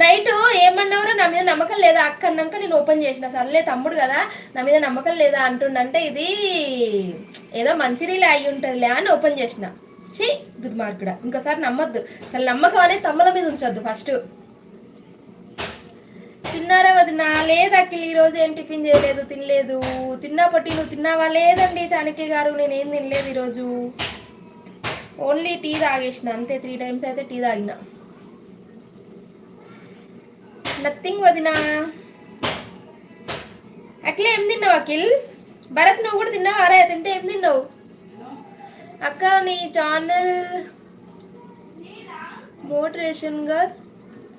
Night ఏమన్నారో నా మీద నమ్మకం లేదా? అక్క అన్నాక నేను ఓపెన్ చేసిన. సర్లే తమ్ముడు కదా నా మీద నమ్మకం లేదా అంటుండంటే ఇది ఏదో మంచి రీలే అయి ఉంటుందిలే అని ఓపెన్ చేసిన. ఛీ దుర్మార్గుడా. ఇంకోసారి నమ్మొద్దు. అసలు నమ్మకం అనేది తమ్ముల మీద ఉంచొద్దు ఫస్ట్. తిన్నారా వదినా? లేదు అఖిల్ ఈరోజు ఏం టిఫిన్ చేయలేదు? తినలేదు. తిన్నా పొట్టి నువ్వు తిన్నావా? లేదండి చాణక్య గారు నేనేం తినలేదు ఈరోజు. ఓన్లీ టీ తాగేసిన. అంతే త్రీ టైమ్స్ అయితే టీ తాగినా. నథింగ్ వదినా. అట్లా ఏం తిన్నావు అఖిల్? భరత్ నువ్వు కూడా తిన్నావా? అరే తింటే ఏం తిన్నావు? అక్క నీ ఛానల్ మోటరేషన్గా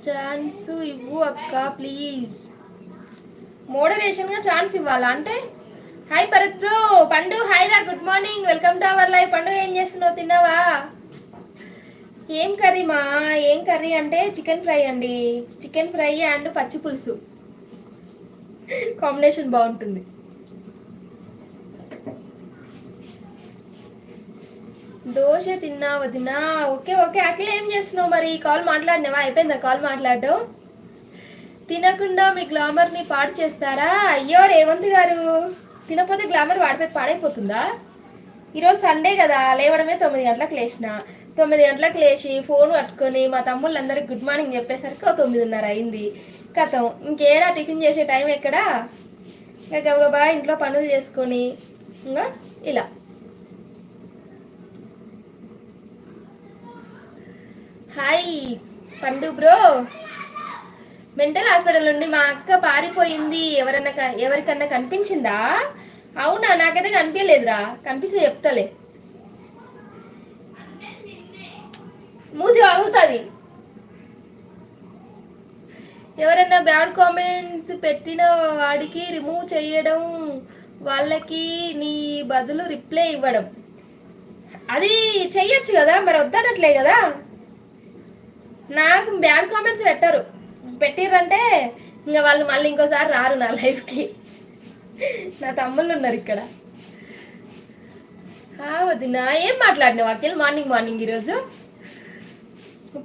ఛాన్స్ ఇవ్వు అక్క ప్లీజ్ మోడరేషన్గా ఛాన్స్ ఇవ్వాలా? అంటే hi Bharat bro Pandu hi రా good morning welcome to our life పండుగ ఏం చేస్తున్నావు? తిన్నావా? ఏం కర్రీ మా? ఏం కర్రీ అంటే చికెన్ ఫ్రై అండి. చికెన్ ఫ్రై అండ్ పచ్చి పులుసు. కాంబినేషన్ బాగుంటుంది. దోశ తిన్నా వదినా ఓకే ఓకే. అఖిల ఏం చేస్తున్నావు మరి? కాల్ మాట్లాడినావా? అయిపోయిందా కాల్ మాట్లాడడం? తినకుండా మీ గ్లామర్ని పాడు చేస్తారా? అయ్యో రేవంత్ గారు. తినపోతే గ్లామర్ వాడిపోయి పాడైపోతుందా? ఈరోజు సండే కదా లేవడమే తొమ్మిది గంటలకు లేచిన. తొమ్మిది గంటలకు లేచి ఫోన్ పట్టుకొని మా తమ్ముళ్ళందరికి గుడ్ మార్నింగ్ చెప్పేసరికి ఓ తొమ్మిదిన్నర అయింది. కథం ఇంకేడా టిఫిన్ చేసే టైం ఎక్కడా? ఇక గబగబా ఇంట్లో పనులు చేసుకొని ఇంకా ఇలా. హాయ్ పండు బ్రో మెంటల్ హాస్పిటల్ నుండి మా అక్క పారిపోయింది. ఎవరన్నా ఎవరికన్నా కనిపించిందా? అవునా? నాకైతే కనిపించలేదురా. కనిపిస్తే చెప్తలే. మూతి ఆగుతుంది ఎవరన్నా బ్యాడ్ కామెంట్స్ పెట్టిన వాడికి రిమూవ్ చేయడం వాళ్ళకి నీ బదులు రిప్లై ఇవ్వడం. అది చెయ్యొచ్చు కదా? మరి వద్దనట్లే కదా? నాకు బ్యాడ్ కామెంట్స్ పెట్టరు. పెట్టిర్రంటే ఇంకా వాళ్ళు మళ్ళీ ఇంకోసారి రారు నా లైఫ్కి. నా తమ్ముళ్ళు ఉన్నారు ఇక్కడ. ఆ, వదినా ఏం మాట్లాడినావు అఖిల్? మార్నింగ్ మార్నింగ్ ఈరోజు.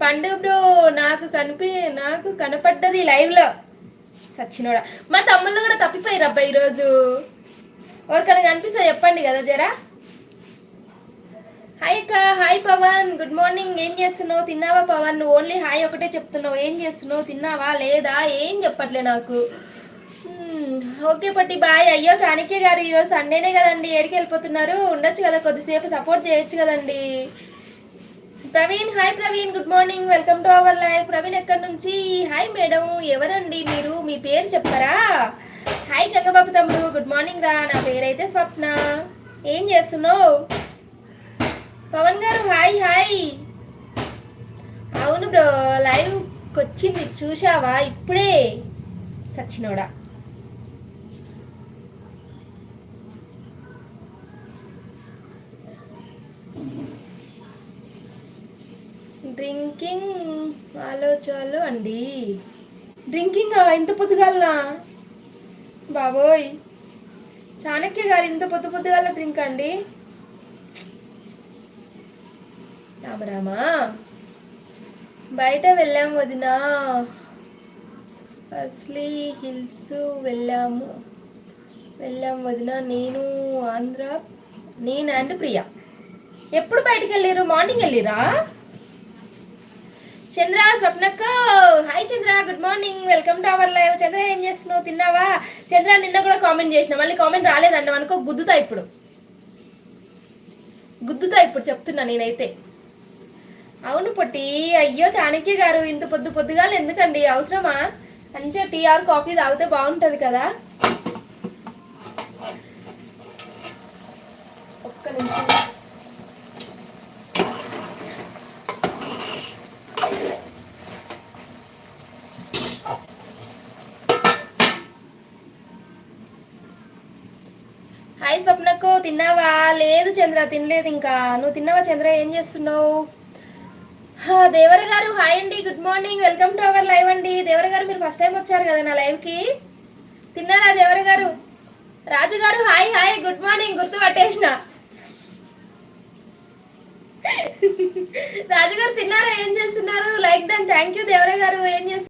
పండుగ బ్రో నాకు కనిపి నాకు కనపడ్డది లైవ్లో సచ్చినోడా. మా తమ్ముళ్ళు కూడా తప్పిపోయారు అబ్బా ఈరోజు. ఎవరికైనా కనిపిస్తా చెప్పండి కదా జరా. హాయ్ అక్క హాయ్ పవన్. గుడ్ మార్నింగ్ ఏం చేస్తున్నావు? తిన్నావా పవన్? నువ్వు ఓన్లీ హాయ్ ఒకటే చెప్తున్నావు. ఏం చేస్తున్నావు? తిన్నావా? లేదా? ఏం చెప్పట్లే నాకు. ఓకే పట్టి బాయ్. అయ్యో చాణక్య గారు ఈరోజు సండేనే కదండి. ఏడికి వెళ్ళిపోతున్నారు? ఉండొచ్చు కదా కొద్దిసేపు సపోర్ట్ చేయొచ్చు కదండి. Praveen hi Praveen. Good morning welcome to our life Praveen ఎక్కడి నుంచి? హాయ్ మేడం ఎవరండి మీరు? మీ పేరు చెప్పరా హాయ్ గంగబాబు తమ్ముడు. గుడ్ మార్నింగ్ రా. నా పేరైతే స్వప్న. ఏం చేస్తున్నావు? పవన్ గారు హాయ్ హాయ్ అవును బ్రో లైవ్కి వచ్చింది చూశావా? ఇప్పుడే. సచ్చినోడా. డ్రింకింగ్ ఆలోచాలు అండి. డ్రింకింగ్ ఇంత పొద్దుగాలనా? బాబోయ్. చాణక్య గారు ఇంత పొద్దు పొద్దుగాల డ్రింక్ అండి? రామరామా? బయట వెళ్ళాము వదిన. పర్స్లీ హిల్స్ వెళ్ళాము. వెళ్ళాము వదిన. నేను ఆంధ్ర నేను అండ్ ప్రియా. ఎప్పుడు బయటకు వెళ్ళారు మార్నింగ్ వెళ్ళిరా Chandra స్వప్నక్క hi Chandra. Good morning welcome to our live Chandra ఏం చేస్తున్నావు? తిన్నావా? చంద్ర నిన్న కూడా కామెంట్ చేసిన. మళ్ళీ కామెంట్ రాలేదండి అనుకో గుద్దుతా ఇప్పుడు. గుద్దుతా ఇప్పుడు చెప్తున్నా నేనైతే. అవును పొట్టి. అయ్యో చాణక్య గారు ఇంత పొద్దు పొద్దుగాలు ఎందుకండి? అవసరమా? మంచిగా టీ ఆర్ కాఫీ తాగితే బాగుంటది కదా? ఒక్క నిమిషం. హాయ్ స్వప్నకు తిన్నావా? లేదు చంద్ర తినలేదు ఇంకా. నువ్వు తిన్నావా చంద్ర? ఏం చేస్తున్నావు? దేవర గారు హాయ్ అండి. Good morning welcome to our live అండి. దేవర గారు మీరు ఫస్ట్ టైం వచ్చారు కదా నా లైవ్కి తిన్నారా దేవర గారు? రాజు గారు హాయ్ హాయ్ గుడ్ మార్నింగ్ గుర్తు పట్టేసిన. రాజుగారు తిన్నారా? ఏం చేస్తున్నారు? లైక్ దాన్ థ్యాంక్ యూ దేవర గారు. ఏం చేస్తున్నారు